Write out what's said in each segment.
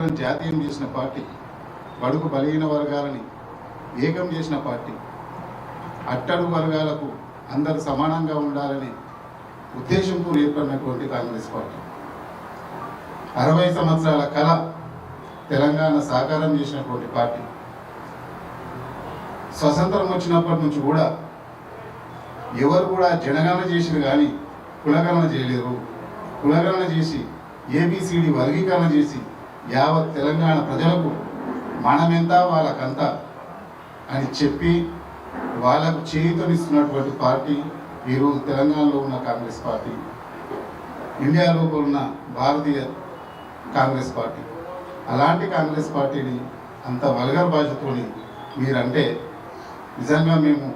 జాతీయం చేసిన పార్టీ బడుగు బలహీన వర్గాలని ఏకం చేసిన పార్టీ అట్టడుగు వర్గాలకు అందరు సమానంగా ఉండాలని ఉద్దేశంతో ఏర్పడినటువంటి కాంగ్రెస్ పార్టీ. అరవై సంవత్సరాల కళ తెలంగాణ సాకారం చేసినటువంటి పార్టీ. స్వతంత్రం వచ్చినప్పటి నుంచి కూడా ఎవరు కూడా జనగణన చేసిన కానీ కులగణన చేయలేరు. కులగణన చేసి ఏబిసిడి వర్గీకరణ చేసి యావత్ తెలంగాణ ప్రజలకు మనమెంత వాళ్ళకంత అని చెప్పి వాళ్ళకు చేయుతనిస్తున్నటువంటి పార్టీ ఈరోజు తెలంగాణలో ఉన్న కాంగ్రెస్ పార్టీ. ఇండియాలో ఉన్న భారతీయ కాంగ్రెస్ పార్టీ. అలాంటి కాంగ్రెస్ పార్టీని అంత వల్గర్ భాషతోని మీరంటే నిజంగా మేము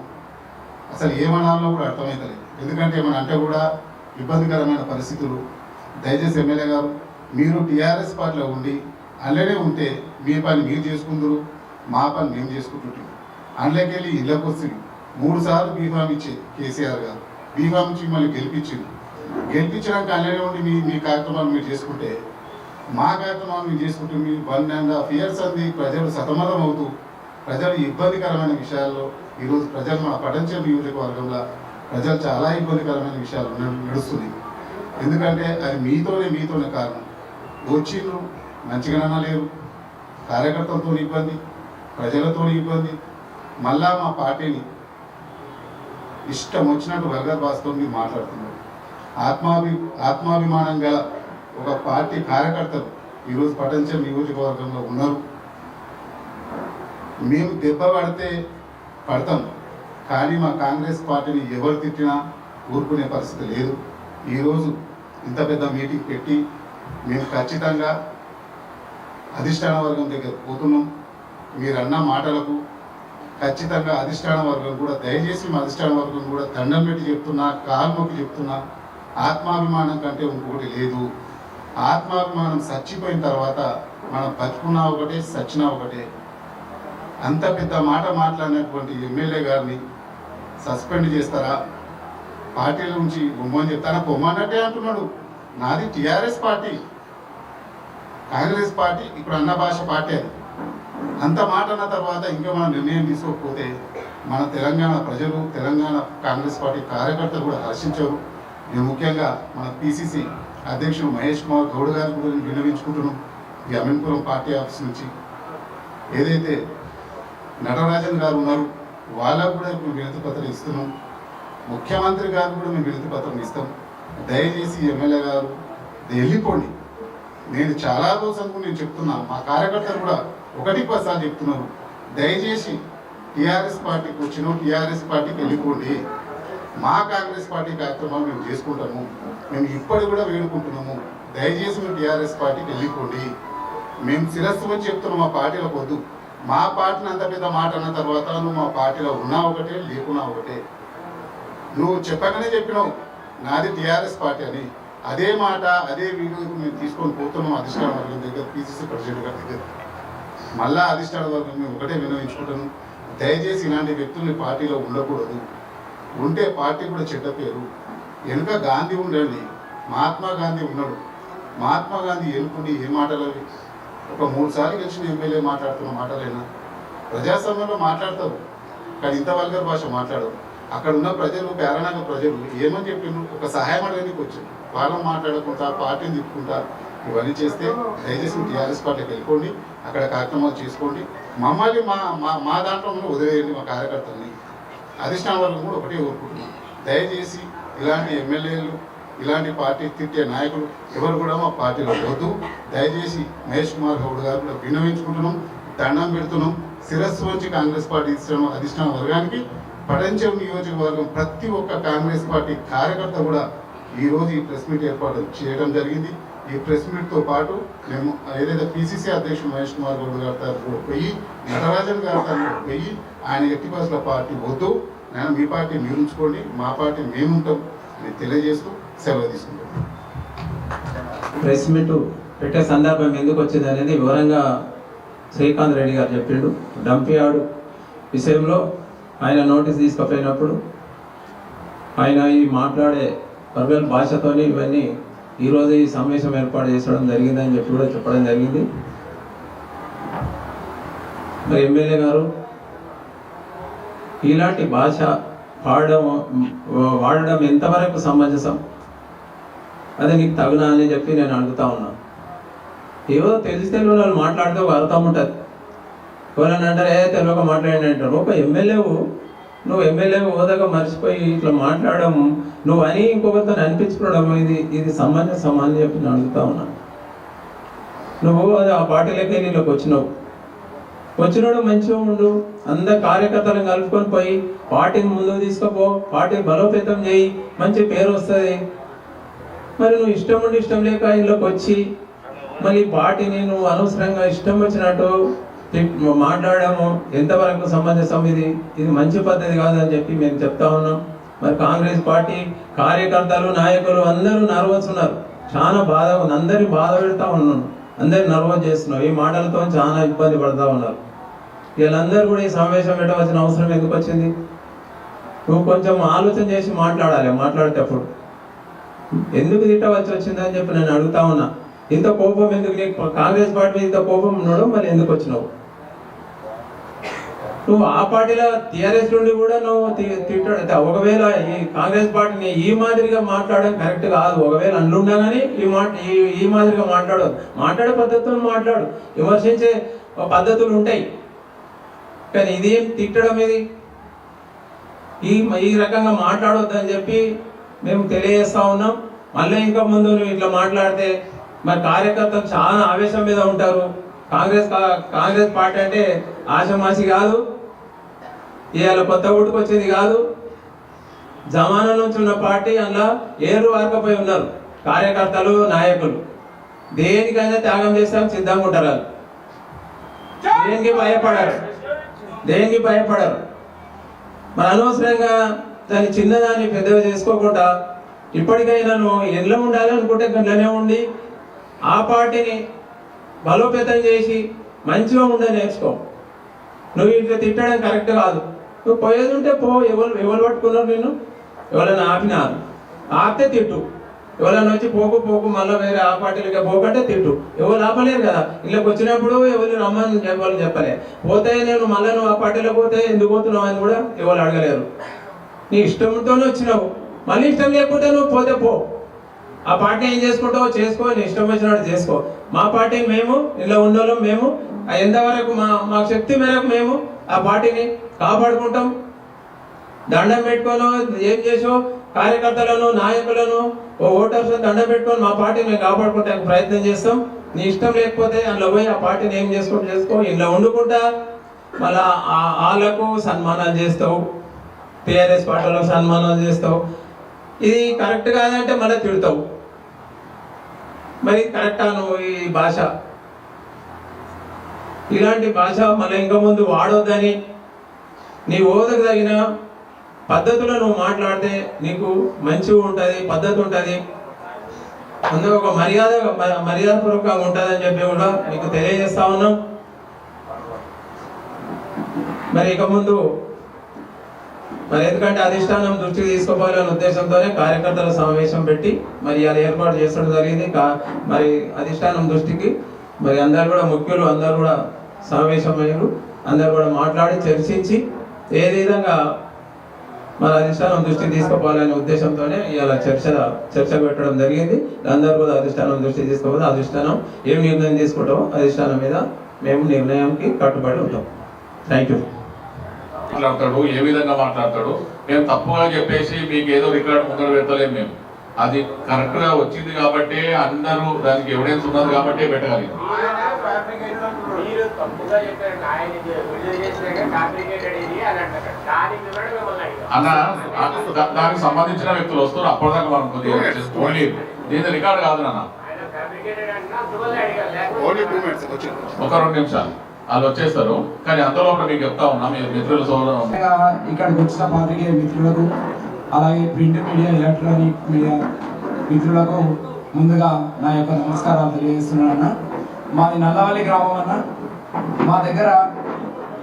అసలు ఏమనాలో కూడా అర్థమవుతలేదు ఎందుకంటే ఏమన్నా అంటే కూడా ఇబ్బందికరమైన పరిస్థితులు. దయచేసి ఎమ్మెల్యే గారు మీరు టీఆర్ఎస్ పార్టీలో ఉండి అల్లనే ఉంటే మీ పని మీరు చేసుకుందరు మా పని మేము చేసుకుంటుంటాం అందులోకి వెళ్ళి ఇళ్ళకి వచ్చి మూడు సార్లు బీఫామ్ ఇచ్చే కేసీఆర్ గారు. బీఫామ్ ఇచ్చి మిమ్మల్ని గెలిపించింది గెలిపించడానికి అల్లనే ఉండి మీ మీ కార్యక్రమాలు మీరు చేసుకుంటే మా కార్యక్రమాలు మీరు చేసుకుంటే మీ వన్ అండ్ హాఫ్ ఇయర్స్ అంది ప్రజలు సతమతం అవుతూ ప్రజలు ఇబ్బందికరమైన విషయాల్లో ఈరోజు ప్రజలు మన పటంచ నియోజకవర్గంలో ప్రజలు చాలా ఇబ్బందికరమైన విషయాలు నడుస్తుంది ఎందుకంటే అది మీతోనే మీతోనే కారణం. వచ్చిండ్రు మంచిగా లేరు. కార్యకర్తలతో ఇబ్బంది ప్రజలతో ఇబ్బంది. మళ్ళా మా పార్టీని ఇష్టం వచ్చినట్టు వర్గర్ భాస్తో మీరు మాట్లాడుతున్నారు. ఆత్మాభి ఆత్మాభిమానం గల ఒక పార్టీ కార్యకర్తలు ఈరోజు పటంచం నియోజకవర్గంలో ఉన్నారు. మేము దెబ్బ పడితే పడతాం. కానీ మా కాంగ్రెస్ పార్టీని ఎవరు తిట్టినా ఊరుకునే పరిస్థితి లేదు. ఈరోజు ఇంత పెద్ద మీటింగ్ పెట్టి మేము ఖచ్చితంగా అధిష్టాన వర్గం దగ్గర పోతున్నాం. మీరన్న మాటలకు ఖచ్చితంగా అధిష్టాన వర్గం కూడా దయచేసి మా అధిష్టాన వర్గం కూడా దండం పెట్టి చెప్తున్నా కాల్మొక్కి చెప్తున్నా ఆత్మాభిమానం కంటే ఇంకొకటి లేదు. ఆత్మాభిమానం చచ్చిపోయిన తర్వాత మనం బతుకున్నా ఒకటే సచ్చినా ఒకటే. అంత పెద్ద మాట మాట్లాడినటువంటి ఎమ్మెల్యే గారిని సస్పెండ్ చేస్తారా? పార్టీల నుంచి బొమ్మని చెప్తారా బొమ్మన్నట్టే అంటున్నాడు. నాది టిఆర్ఎస్ పార్టీ. కాంగ్రెస్ పార్టీ ఇప్పుడు అన్న భాష పార్టీ అది. అంత మాట అన్న తర్వాత ఇంకా మనం నిర్ణయం తీసుకోకపోతే మన తెలంగాణ ప్రజలు తెలంగాణ కాంగ్రెస్ పార్టీ కార్యకర్తలు కూడా హర్షించరు. నేను ముఖ్యంగా మన పిసిసి అధ్యక్షుడు మహేష్ కుమార్ గౌడ్ గారిని కూడా నేను విన్నవించుకుంటున్నాం. ఈ అమీన్పురం పార్టీ ఆఫీస్ నుంచి. ఏదైతే నటరాజన్ గారు ఉన్నారు వాళ్ళకు కూడా మేము వినతి పత్రం ఇస్తున్నాం. ముఖ్యమంత్రి గారు కూడా మేము వినతి పత్రం ఇస్తాం. దయచేసి ఎమ్మెల్యే గారు వెళ్ళిపోండి. నేను చాలా రోజులకు నేను చెప్తున్నా మా కార్యకర్తలు కూడా ఒకటి పదిసార్లు చెప్తున్నారు. దయచేసి టీఆర్ఎస్ పార్టీకి వచ్చిన టీఆర్ఎస్ పార్టీకి వెళ్ళిపోండి. మా కాంగ్రెస్ పార్టీ కార్యక్రమాలు మేము చేసుకుంటాము. మేము ఇప్పటి కూడా వేడుకుంటున్నాము. దయచేసి మేము టీఆర్ఎస్ పార్టీకి వెళ్ళిపోండి. మేము శిరస్సు వచ్చి చెప్తున్నాం మా పార్టీలో వద్దు. మా పార్టీని అంత పెద్ద మాట అన్న తర్వాత నువ్వు మా పార్టీలో ఉన్నా ఒకటే లేకున్నా ఒకటే. నువ్వు చెప్పగానే చెప్పినావు. నాది టీఆర్ఎస్ పార్టీ అని. అదే మాట అదే వీడియో మేము తీసుకొని పోతున్నాం అధిష్టాన వర్గం దగ్గర పిసిసి ప్రెసిడెంట్ గారి దగ్గర. మళ్ళా అధిష్టాన వర్గం మేము ఒకటే వినవించుకుంటాను దయచేసి ఇలాంటి వ్యక్తుల్ని పార్టీలో ఉండకూడదు. ఉంటే పార్టీ కూడా చెడ్డ పేరు. వెనుక గాంధీ ఉండండి. మహాత్మా గాంధీ ఉన్నాడు. మహాత్మా గాంధీ ఎన్నుకుని ఏ మాటలు అవి? ఒక మూడు సార్లు గెలిచిన ఎమ్మెల్యే మాట్లాడుతున్న మాటలైనా. ప్రజాస్వామ్యంలో మాట్లాడతారు. కానీ ఇంత వల్గర్ భాష మాట్లాడరు. అక్కడ ఉన్న ప్రజలు పేరనగ ప్రజలు ఏమని చెప్పిండ్రు ఒక సహాయం అడగడానికి వచ్చారు వాళ్ళని మాట్లాడకుండా పార్టీని తిప్పుకుంటా ఇవన్నీ చేస్తే దయచేసి టీఆర్ఎస్ పార్టీకి వెళ్ళిపోండి అక్కడ కార్యక్రమాలు చేసుకోండి. మమ్మల్ని మా మా మా దాంట్లో వదిలేయండి మా కార్యకర్తల్ని. అధిష్టానం వర్గం కూడా ఒకటే కోరుకుంటున్నాం. దయచేసి ఇలాంటి ఎమ్మెల్యేలు ఇలాంటి పార్టీ తిట్టే నాయకులు ఎవరు కూడా మా పార్టీలో వద్దు. దయచేసి మహేష్ కుమార్ గౌడ్ గారు విన్నవించుకుంటున్నాం దండం పెడుతున్నాం. శిరస్సు వచ్చి కాంగ్రెస్ పార్టీ ఇస్తున్నాం అధిష్టాన వర్గానికి పడంచం నియోజకవర్గం ప్రతి ఒక్క కాంగ్రెస్ పార్టీ కార్యకర్త కూడా ఈరోజు ఈ ప్రెస్ మీట్ ఏర్పాటు చేయడం జరిగింది. ఈ ప్రెస్ మీట్తో పాటు మేము ఏదైతే పిసిసి అధ్యక్షుడు మహేష్ కుమార్ గౌడ్ గారి తరఫున పోయి నటరాజన్ గారి తరఫున పోయి ఆయన ఎట్టి బస్సుల పార్టీ వద్దు. నేను మీ పార్టీ మీరు ఉంచుకోండి మా పార్టీ మేము ఉంటాం అని తెలియజేస్తూ సెలవు తీసుకుంటాం ప్రెస్ మీట్ పెట్టే సందర్భం ఎందుకు వచ్చింది అనేది వివరంగా శ్రీకాంత్ రెడ్డి గారు చెప్పిండు. డంపియాడు విషయంలో ఆయన నోటీస్ తీసుకుపోయినప్పుడు ఆయన ఈ మాట్లాడే వర్గల్ భాషతోని ఇవన్నీ ఈరోజు ఈ సమావేశం ఏర్పాటు చేసుకోవడం జరిగిందని చెప్పి కూడా చెప్పడం జరిగింది. మరి ఎమ్మెల్యే గారు ఇలాంటి భాష వాడడం వాడడం ఎంతవరకు సమంజసం? అదే నీకు తగునా అని చెప్పి నేను అడుగుతా ఉన్నా. ఏవో తెలిసి తెలియని వాళ్ళు మాట్లాడితే ఒక అర్థం ఉంటుంది. ఎవరన్నా అంటారు ఏ తెలియక మాట్లాడి అంటారు. ఒక ఎమ్మెల్యేవు నువ్వు ఎమ్మెల్యే హోదాగా మర్చిపోయి ఇట్లా మాట్లాడడం నువ్వు అని ఇంకొకరితో అనిపించుకోవడం ఇది ఇది సమంజసం అని చెప్పి నేను అడుగుతా ఉన్నా. నువ్వు అది ఆ పార్టీలోకి నీళ్ళకి వచ్చినావు. వచ్చినాడు మంచిగా ఉండు. అందరు కార్యకర్తలను కలుపుకొని పోయి పార్టీని ముందుకు తీసుకుపో. పార్టీ బలోపేతం చేయి. మంచి పేరు వస్తుంది. మరి నువ్వు ఇష్టం ఉండి ఇష్టం లేక ఇంట్లోకి వచ్చి మళ్ళీ పార్టీని నువ్వు అనవసరంగా ఇష్టం వచ్చినట్టు మాట్లాడము ఎంతవరకు సమంజసం ఇది? ఇది మంచి పద్ధతి కాదని చెప్పి మేము చెప్తా ఉన్నాం. మరి కాంగ్రెస్ పార్టీ కార్యకర్తలు నాయకులు అందరూ నర్వస్ ఉన్నారు. చాలా బాధ ఉంది. అందరి బాధ పెడతా ఉన్నాను అందరు నర్వస్ చేస్తున్నావు ఈ మాటలతో చాలా ఇబ్బంది పడతా ఉన్నారు. వీళ్ళందరూ కూడా ఈ సమావేశం పెట్టవలసిన అవసరం ఎందుకు వచ్చింది? నువ్వు కొంచెం ఆలోచన చేసి మాట్లాడాలి మాట్లాడేటప్పుడు. ఎందుకు తిట్టవలసి వచ్చిందని చెప్పి నేను అడుగుతా ఉన్నా. ఇంత కోపం ఎందుకు నీకు? కాంగ్రెస్ పార్టీ మీద ఇంత కోపం ఉన్నాడు? మరి ఎందుకు వచ్చినావు? నువ్వు ఆ పార్టీలో టీఆర్ఎస్ నుండి కూడా నువ్వు తిట్టాడు ఒకవేళ ఈ కాంగ్రెస్ పార్టీని ఈ మాదిరిగా మాట్లాడడం కరెక్ట్ కాదు. ఒకవేళ అందుండా కానీ ఈ మాట ఈ మాదిరిగా మాట్లాడు మాట్లాడే పద్ధతులు మాట్లాడు. విమర్శించే పద్ధతులు ఉంటాయి. కానీ ఇదేం తిట్టడం ఇది? ఈ ఈ రకంగా మాట్లాడొద్దని చెప్పి మేము తెలియజేస్తా ఉన్నాం. మళ్ళీ ఇంకా ముందు నువ్వు ఇట్లా మాట్లాడితే మరి కార్యకర్తలు చాలా ఆవేశం మీద ఉంటారు. కాంగ్రెస్ కాంగ్రెస్ పార్టీ అంటే ఆశమాసి కాదు. ఇవాళ కొత్త వచ్చేది కాదు. జమానా నుంచి ఉన్న పార్టీ అందులో ఏరు వారకపోయి ఉన్నారు. కార్యకర్తలు నాయకులు. దేనికైనా త్యాగం చేస్తాం సిద్ధంగా ఉంటారు వాళ్ళు. దేనికి భయపడరు? దేనికి భయపడరు? మరి అనవసరంగా దాన్ని చిన్నదాన్ని పెద్దగా చేసుకోకుండా ఇప్పటికైనా ఎల్లో ఉండాలనుకుంటే ఉండాలి అనుకుంటే ఉండి ఆ పార్టీని బలోపేతం చేసి మంచిగా ఉండే నేర్చుకో. నువ్వు ఇట్లా తిట్టడం కరెక్ట్ కాదు. నువ్వు పోయేది ఉంటే పో ఎవరు ఎవరు పట్టుకున్నారు నేను ఎవరైనా ఆపినారు. ఆపితే తిట్టు. ఎవరైనా వచ్చి పోకు పోకు మళ్ళీ వేరే ఆ పార్టీలకి పోకంటే తిట్టు. ఎవరు ఆపలేరు కదా. ఇళ్ళకి వచ్చినప్పుడు ఎవరు రమ్మని చెప్పాలని చెప్పలే. పోతే నేను మళ్ళీ నువ్వు ఆ పార్టీలో పోతే ఎందుకు పోతున్నావు అని కూడా ఎవరు అడగలేరు. నీ ఇష్టంతోనే వచ్చినావు. మళ్ళీ ఇష్టం లేకుంటే నువ్వు పోతే పో. ఆ పార్టీ ఏం చేసుకుంటావో చేసుకో నీ ఇష్టం వచ్చినట్టు చేసుకో. మా పార్టీ మేము ఇలా ఉన్నోళ్ళం మేము ఎంతవరకు మా మా శక్తి మేరకు మేము ఆ పార్టీని కాపాడుకుంటాం. దండం పెట్టుకోను ఏం చేసో కార్యకర్తలను నాయకులను ఓ ఓటర్స్ దండం పెట్టుకొని మా పార్టీని మేము కాపాడుకోవడానికి ప్రయత్నం చేస్తాం. నీ ఇష్టం లేకపోతే అందులో పోయి ఆ పార్టీని ఏం చేసుకుంటూ చేసుకో ఇంట్లో వండుకుంటా. మళ్ళా వాళ్ళకు సన్మానాలు చేస్తావు. టీఆర్ఎస్ పార్టీలో సన్మానాలు చేస్తావు. ఇది కరెక్ట్ కాదంటే మళ్ళీ తిడతావు. మరి కరెక్టా నువ్వు ఈ భాష? ఇలాంటి భాష మళ్ళీ ఇంకా ముందు వాడొద్దని నీ ఓదగదగిన పద్ధతిలో నువ్వు మాట్లాడితే నీకు మంచిగా ఉంటుంది పద్ధతి ఉంటుంది. అందులో ఒక మర్యాద మ- మర్యాదపూర్వకంగా ఉంటుందని చెప్పి కూడా నీకు తెలియజేస్తా ఉన్నాం. మరి ఇక ముందు మరి ఎందుకంటే అధిష్టానం దృష్టికి తీసుకోవాలనే ఉద్దేశంతోనే కార్యకర్తల సమావేశం పెట్టి మరి అలా ఏర్పాటు చేసడం జరిగింది. కా- మరి అధిష్టానం దృష్టికి మరి అందరు కూడా ముఖ్యులు అందరు కూడా సమావేశమయ్యారు. అందరు కూడా మాట్లాడి చర్చించి ఏ విధంగా మన అధిష్టానం దృష్టి తీసుకుపోవాలనే ఉద్దేశంతోనే ఇలా చర్చ చర్చ పెట్టడం జరిగింది. అందరూ కూడా అధిష్టానం దృష్టి తీసుకోవాలి అధిష్టానం ఏం నిర్ణయం తీసుకుంటామో అధిష్టానం మీద మేము నిర్ణయానికి కట్టుబడి ఉంటాం. థ్యాంక్ యూ మాట్లాడతాడు ఏ విధంగా మాట్లాడతాడు? మేము తప్పుగా చెప్పేసి మీకు ఏదో రికార్డు ముందర పెట్టలేము మేము. అది కరెక్ట్గా వచ్చింది కాబట్టి అందరూ దానికి ఎవిడెన్స్ ఉన్నది కాబట్టి పెట్టగలిగాం. అన్న దానికి సంబంధించిన వ్యక్తులు వస్తారు. అప్పటిదాకా మనం కొద్దిగా ఓన్లీ దీని రికార్డు కాదు నాన్న. ఒక రెండు నిమిషాలు. వాళ్ళు వచ్చేస్తారు. కానీ అందులో మీకు చెప్తా ఉన్నా మీ మిత్రుల ఇక్కడికి వచ్చిన పాత్రికేయ మిత్రులకు అలాగే ప్రింట్ మీడియా ఎలక్ట్రానిక్ మీడియా మిత్రులకు ముందుగా నా యొక్క నమస్కారాలు తెలియజేస్తున్నాను అన్న. మాది నల్లవల్లి గ్రామం అన్న. మా దగ్గర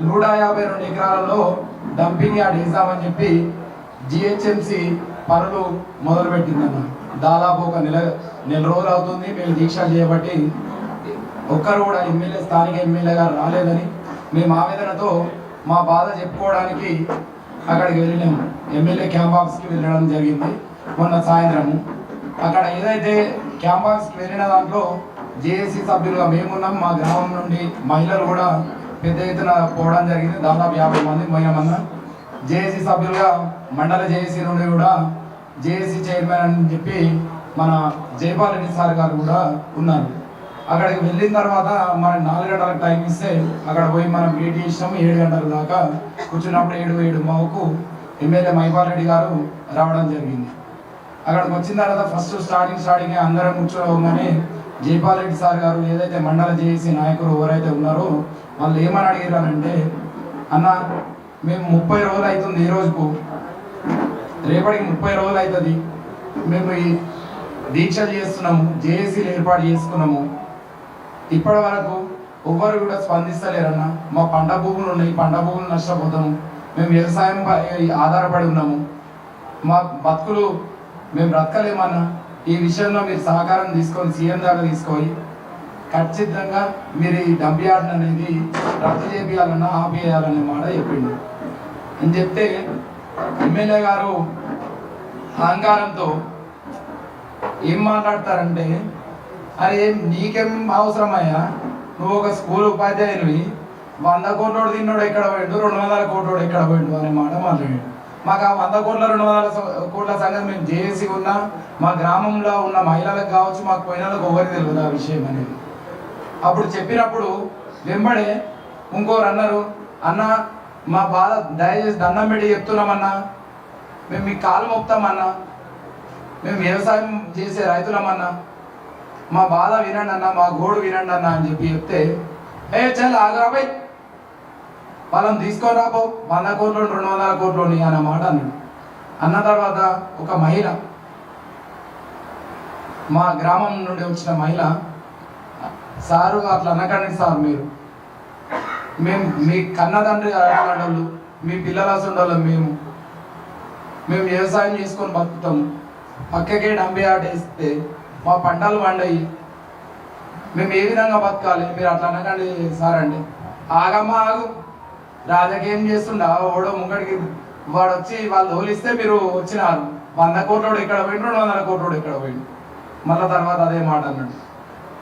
నూట యాభై రెండు ఎకరాలలో డంపింగ్ యార్డ్ వేసామని చెప్పి జిహెచ్ఎంసి పనులు మొదలుపెట్టిందన్న. దాదాపు ఒక నెల నెల రోజులు అవుతుంది మేము దీక్ష చేయబట్టి ఒక్కరు కూడా ఎమ్మెల్యే స్థానిక ఎమ్మెల్యే గారు రాలేదని మేము ఆవేదనతో మా బాధ చెప్పుకోవడానికి అక్కడికి వెళ్ళినాము ఎమ్మెల్యే క్యాంప్ ఆఫీస్కి వెళ్ళడం జరిగింది మొన్న సాయంత్రము. అక్కడ ఏదైతే క్యాంప్ ఆఫీస్కి వెళ్ళిన దాంట్లో జేఏసీ సభ్యులుగా మేమున్నాం మా గ్రామం నుండి మహిళలు కూడా పెద్ద ఎత్తున పోవడం జరిగింది. దాదాపు యాభై మంది పోయినామన్నా జేఏసీ సభ్యులుగా మండల జేఏసీ నుండి కూడా జేఏసీ చైర్మన్ అని చెప్పి మన జైపాల్ రెడ్డి సార్ గారు కూడా ఉన్నారు. అక్కడికి వెళ్ళిన తర్వాత మన నాలుగు గంటలకు టైం ఇస్తే అక్కడ పోయి మనం భేటీ ఇచ్చినాము. ఏడు గంటల దాకా కూర్చున్నప్పుడు ఏడు ఏడు మాకు ఎమ్మెల్యే మైపాల్ రెడ్డి గారు రావడం జరిగింది. అక్కడికి వచ్చిన తర్వాత ఫస్ట్ స్టార్టింగ్ స్టార్టింగ్ అందరం కూర్చోగానే జైపాల్రెడ్డి సార్ గారు ఏదైతే మండల జేఏసీ నాయకులు ఎవరైతే ఉన్నారో వాళ్ళు ఏమని అడిగారంటే అన్న మేము ముప్పై రోజులు అవుతుంది ఈ రోజుకు. రేపటికి ముప్పై రోజులు అవుతుంది. మేము ఈ దీక్షలు చేస్తున్నాము జేఏసీలు ఏర్పాటు చేసుకున్నాము. ఇప్పటి వరకు ఎవ్వరు కూడా స్పందిస్తలేరన్న. మా పంట భూములు ఉన్నాయి పంట భూములు నష్టపోతాము. మేము వ్యవసాయంపై ఆధారపడి ఉన్నాము. మా బతుకులు మేము బ్రతకలేమన్నా. ఈ విషయంలో మీరు సహకారం తీసుకొని సీఎం దాకా తీసుకొని ఖచ్చితంగా మీరు ఈ డంప్ యార్డ్ అనేది రద్దు చేయాలన్నా ఆపేయాలనే మాట చెప్పిండు. అని చెప్తే ఎమ్మెల్యే గారు అహంకారంతో ఏం మాట్లాడతారంటే అరే నీకేం అవసరమయ్యా? నువ్వు ఒక స్కూల్ ఉపాధ్యాయునివి. వంద కోట్లోడు తిన్నోడు ఎక్కడ పోయిండు? రెండు వందల కోట్లోడు ఎక్కడ పోయిండు? అనే మాట మాట్లాడాడు. మాకు ఆ వంద కోట్ల రెండు వందల స- కోట్ల సంగతి మేము జేఏసీ ఉన్నా మా గ్రామంలో ఉన్న మహిళలకు కావచ్చు మాకు పోయిన వాళ్ళకి ఎవరికి తెలియదు ఆ విషయం అనేది. అప్పుడు చెప్పినప్పుడు వెంబడే ఇంకోరు అన్నారు అన్న మా బాధ దయచేసి దండం పెట్టి చెప్తున్నామన్నా మేము మీ కాలు మోపుతామన్నా మేము వ్యవసాయం చేసే రైతులమన్నా మా బాధ వినండి అన్న మా గోడు వినండి అన్న అని చెప్పి చెప్తే ఏ చాలా ఆగ్రాబాయ్ వాళ్ళని తీసుకొని రాబో వంద కోట్లు రెండు వందల కోట్లు అన్న మాట అన్నాడు. అన్న తర్వాత ఒక మహిళ మా గ్రామం నుండి వచ్చిన మహిళ సారు అట్లా అనకండి సార్ మీరు. మేము మీ కన్న తండ్రి అలాంటి మీ పిల్లల అసండోళ్ళం మేము. మేము వ్యవసాయం చేసుకొని బతుకుతాము పక్కకే డంబి ఆటేస్తే మా పంటలు పండాయి. మేము ఏ విధంగా బతకాలి? మీరు అట్లా అనకండి సార్ అండి. ఆగమ్మా ఆగు. రాజకీయం చేస్తుండ? ఓడో ముంగడికి వాడు వచ్చి వాళ్ళు తోలిస్తే మీరు వచ్చినారు. వంద కోట్లోడు ఇక్కడ పోయిండు? రెండు వందల కోట్లోడు ఇక్కడ పోయిండు? మళ్ళా తర్వాత అదే మాట అన్నాడు.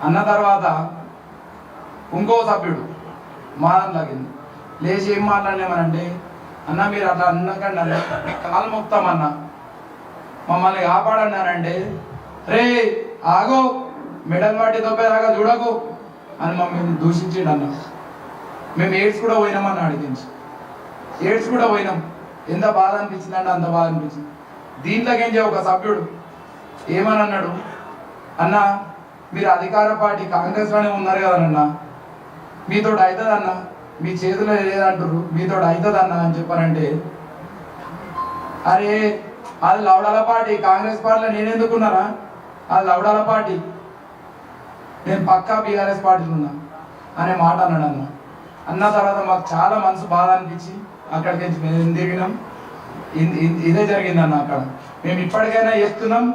అన్న తర్వాత ఇంకో సభ్యుడు మానం తగ్గింది. లేచి ఏం మాట్లాడినామనంటే అన్న మీరు అట్లా అన్నకండి అన్న. కాలు మొక్తామన్నా మమ్మల్ని కాపాడన్నారంటే రే ఆగో. మెడల్ వాటి తప్పేదాకా చూడకు అని మమ్మల్ని దూషించిండు అన్న. మేము ఎయిడ్స్ కూడా పోయినామని అడిగించి ఎయిడ్స్ కూడా పోయినాం. ఎంత బాధ అనిపించింది అంటే అంత బాధ అనిపించింది. దీంట్లోకేంచి ఒక సభ్యుడు ఏమని అన్నాడు? అన్న మీరు అధికార పార్టీ కాంగ్రెస్లోనే ఉన్నారు కదనన్న మీతో అవుతుందన్న మీ చేతిలో లేదంటారు మీతో అవుతుందన్న అని చెప్పారంటే అరే అది లౌడాల పార్టీ. కాంగ్రెస్ పార్టీలో నేను ఎందుకున్నారా అది లౌడాల పార్టీ. నేను పక్కా బీఆర్ఎస్ పార్టీలో ఉన్నా. అనే మాట అన్నాడు అన్న. అన్న తర్వాత మాకు చాలా మనసు బాధ అనిపించి అక్కడికి వెళ్ళి మేము దిగినాం ఇదే జరిగింది అన్న అక్కడ. మేము ఇప్పటికైనా చెప్తున్నాం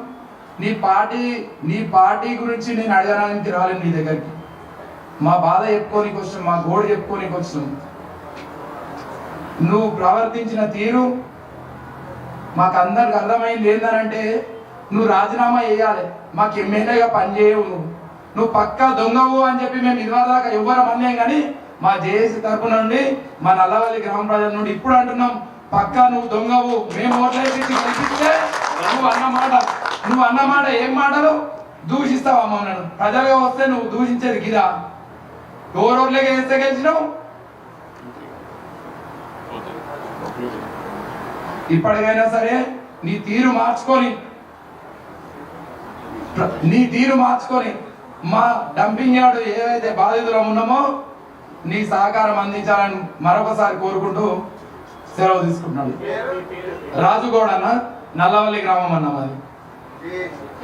నీ పార్టీ నీ పార్టీ గురించి నేను అడగడానికి రాలేదు నీ దగ్గరికి. మా బాధ చెప్పుకోనికి వచ్చాం మా గోడు చెప్పుకోనికి వచ్చాం నువ్వు ప్రవర్తించిన తీరు మాకు అందరికి అర్థమైంది ఏంటంటే నువ్వు రాజీనామా చేయాలి మాకు ఎమ్మెల్యేగా పనిచేయవు నువ్వు. నువ్వు పక్కా దొంగవు అని చెప్పి మేము ఇదివరదాకా ఎవ్వరు అన్నాం కానీ మా జేఏసీ తరపు నుండి మా నల్లవల్లి గ్రామ ప్రజల నుండి ఇప్పుడు అంటున్నాం పక్కా నువ్వు దొంగవు మేము ఓట్లేసి గెలిపిస్తే నువ్వు అన్నమాట నువ్వు అన్నమాట ఏం మాటలు? అమ్మ నన్ను ప్రజలుగా వస్తే నువ్వు దూషించేది గిదా? ఎవరోట్లకి వేస్తే గెలిచినావు? ఇప్పటికైనా సరే నీ తీరు మార్చుకొని నీ తీరు మార్చుకొని మా డంపింగ్ యార్డు ఏదైతే బాధితులం ఉన్నామో నీ సహకారం అందించాలని మరొకసారి కోరుకుంటూ సెలవు తీసుకుంటున్నాడు రాజుగౌడ్ అన్న నల్లవల్లి గ్రామం అన్న మాది.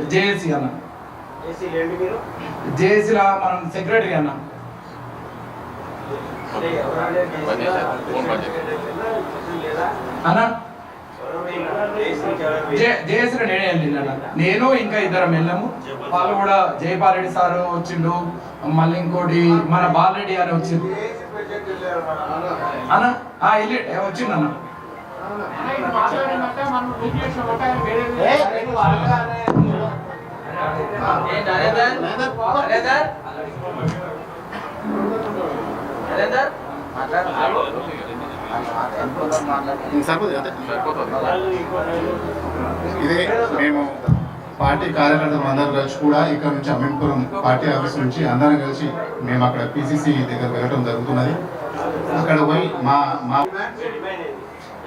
జేఏసీ అన్న. ఏసీ మనం సెక్రటరీ అన్న అన్నా. అన్న జయశ్రీ నేనే వెళ్ళిన నేను ఇంకా ఇద్దరం వెళ్ళాము. వాళ్ళు కూడా జయపాలరెడ్డి సార్ వచ్చిండు. మళ్ళీ ఇంకోటి మన బాలరెడ్డి గారు వచ్చిండు. అన్న ఆ వెళ్ళి వచ్చిండు అన్న. మాట్లాడినాక డూప్లికేషన్ ఇదే మేము పార్టీ కార్యకర్తలు అందరం కలిసి కూడా ఇక్కడ నుంచి అమీన్పురం పార్టీ ఆఫీస్ నుంచి అందరం కలిసి మేము అక్కడ పిసిసి దగ్గర వెళ్ళడం జరుగుతున్నది. అక్కడ పోయి మా మా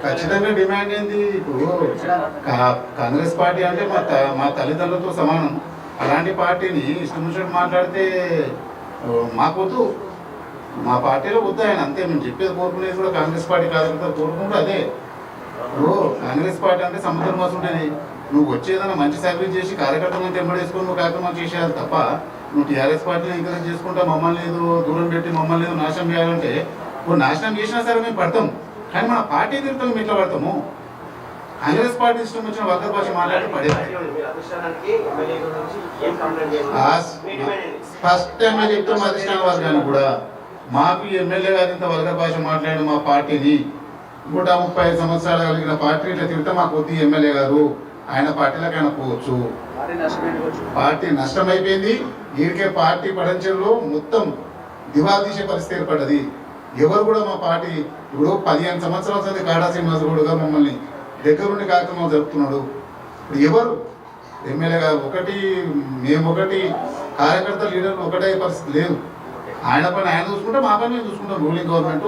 ఖచ్చితంగా డిమాండ్ ఏంది? ఇప్పుడు కాంగ్రెస్ పార్టీ అంటే మా త- మా తల్లిదండ్రులతో సమానం. అలాంటి పార్టీని ఇష్టం మాట్లాడితే మాకొద్దు. మా పార్టీలో వద్దు ఆయన అంతే మేము చెప్పేది కోరుకునేది కూడా కాంగ్రెస్ పార్టీ కార్యకర్తలు కోరుకుంటే అదే. ఇప్పుడు కాంగ్రెస్ పార్టీ అంటే సముద్రం కోసం ఉంటుంది నువ్వు వచ్చేదన్నా మంచి సర్వీస్ చేసి కార్యకర్తలను తెమ్మడేసుకొని నువ్వు కార్యక్రమాలు చేసేయాలి తప్ప నువ్వు టీఆర్ఎస్ పార్టీని ఎంకరేజ్ చేసుకుంటా మమ్మల్ని ఏదో దూరం పెట్టి మమ్మల్ని ఏదో నాశనం చేయాలంటే ఇప్పుడు నాశనం చేసినా సరే మేము పడతాం. కానీ మన పార్టీ తిరుగుతాం మేము ఇట్లా పడతాము? కాంగ్రెస్ పార్టీ ఇష్టం వచ్చిన వర్గ భాష మాట్లాడి పడేది. ఫస్ట్ టైం చెప్తాం అధిష్టాన వర్గాన్ని కూడా. మాకు ఎమ్మెల్యే గారు ఇంత వర్గ భాష మాట్లాడి మా పార్టీని నూట ముప్పై ఐదు సంవత్సరాలు కలిగిన పార్టీ ఇట్లా తిరిగితే మాకు వద్దు ఎమ్మెల్యే గారు ఆయన పార్టీలకు ఆయన పోవచ్చు. పార్టీ నష్టమైపోయింది ఈడికే పార్టీ పడంచెల్లో మొత్తం దివాలా తీసే పరిస్థితి ఏర్పడ్డది. ఎవరు కూడా మా పార్టీ ఇప్పుడు పదిహేను సంవత్సరాల సంది కాడా గారు మమ్మల్ని దగ్గరుండి కార్యక్రమాలు జరుపుతున్నాడు. ఇప్పుడు ఎవరు? ఎమ్మెల్యే గారు ఒకటి మేము ఒకటి కార్యకర్త లీడర్లు ఒకటే పరిస్థితి లేదు. ఆయన పని ఆయన చూసుకుంటే మా పని మేము చూసుకుంటాం. రూలింగ్ గవర్నమెంట్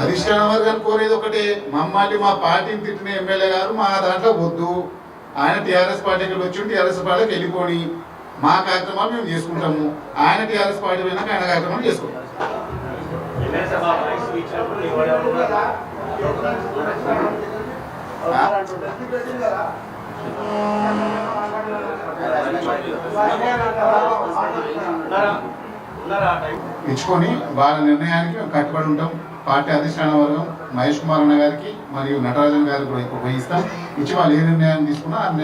అధిష్టాన వర్గాన్ని కోరేది ఒకటే. మమ్మల్ని మా పార్టీని తిట్టిన ఎమ్మెల్యే గారు మా దాంట్లో వద్దు. ఆయన టీఆర్ఎస్ పార్టీకి వచ్చి టీఆర్ఎస్ పార్టీకి వెళ్ళిపోని. మా కార్యక్రమాలు మేము చేసుకుంటాము. ఆయన టీఆర్ఎస్ పార్టీ పోయినాక ఆయన కార్యక్రమాలు చేసుకుంటాం ఇచ్చుకొని వాళ్ళ నిర్ణయానికి కట్టుబడి ఉంటాం. పార్టీ అధిష్టాన వర్గం మహేష్ కుమార్ అన్న గారికి మరియు నటరాజన్ గారికి కూడా ఇప్పుడు పోయిస్తాం ఇచ్చి వాళ్ళు ఏ నిర్ణయాన్ని తీసుకున్నా